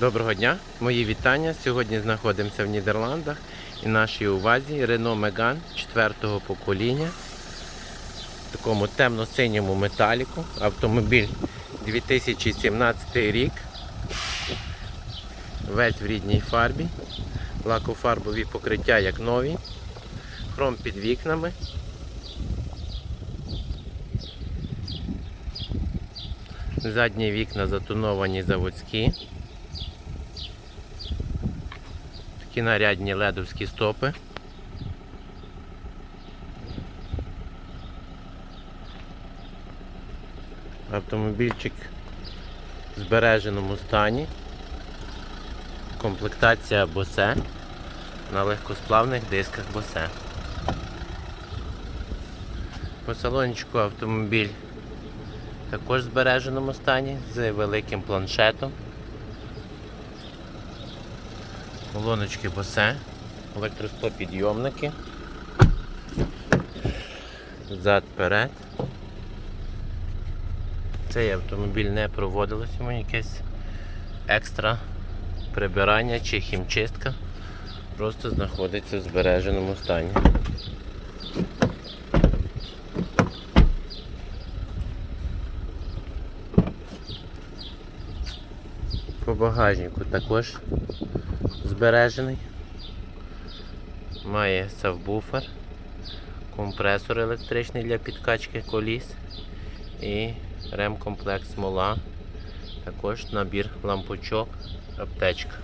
Доброго дня, мої вітання. Сьогодні знаходимося в Нідерландах і нашій увазі Renault Megane 4-го покоління. В такому темно-синьому металіку. Автомобіль 2017 рік. Весь в рідній фарбі. Лакофарбові покриття як нові. Хром під вікнами. Задні вікна затоновані заводські. Такі нарядні ледовські стопи. Автомобільчик в збереженому стані. Комплектація Bose на легкосплавних дисках Bose. По салончику автомобіль також в збереженому стані з великим планшетом. Колоночки босе, електростопідйомники. Зад перед. Цей автомобіль не проводилось йому якесь екстра прибирання чи хімчистка. Просто знаходиться в збереженому стані. По багажнику також збережений. Має савбуфер, компресор електричний для підкачки коліс і ремкомплект смола. Також набір лампочок, аптечка.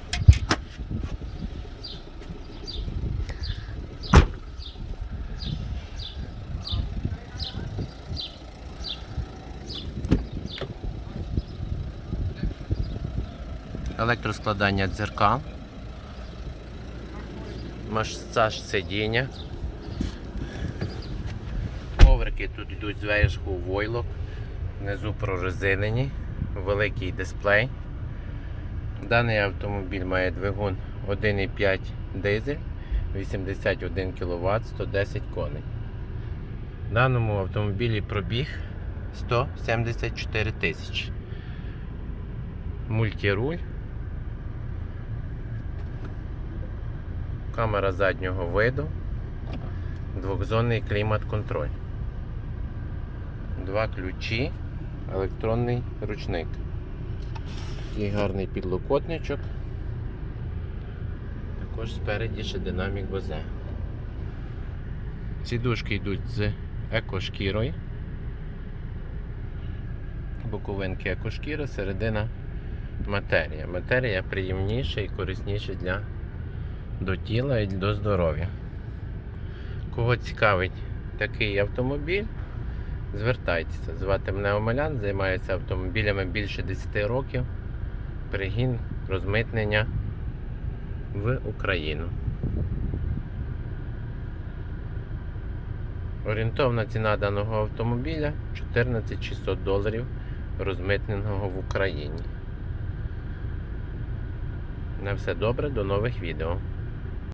Електроскладання дзеркал. Масаж сидіння. Коврики тут йдуть зверху войлок, внизу прорезинені, великий дисплей. Даний автомобіль має двигун 1,5 дизель, 81 кВт, 110 коней. В даному автомобілі пробіг 174 тисячі. Мультируль. Камера заднього виду, двохзонний клімат-контроль. Два ключі, електронний ручник. Такий гарний підлокотничок. Також спереді ще динамік Бозе. Сідушки йдуть з екошкірою. Боковинки екошкіра, середина матерія. Матерія приємніша і корисніша для до тіла і до здоров'я. Кого цікавить такий автомобіль, звертайтеся. Звати мене Омелян, займаюся автомобілями більше 10 років. Пригін розмитнення в Україну. Орієнтовна ціна даного автомобіля 14 600 доларів розмитненого в Україні. На все добре, до нових відео.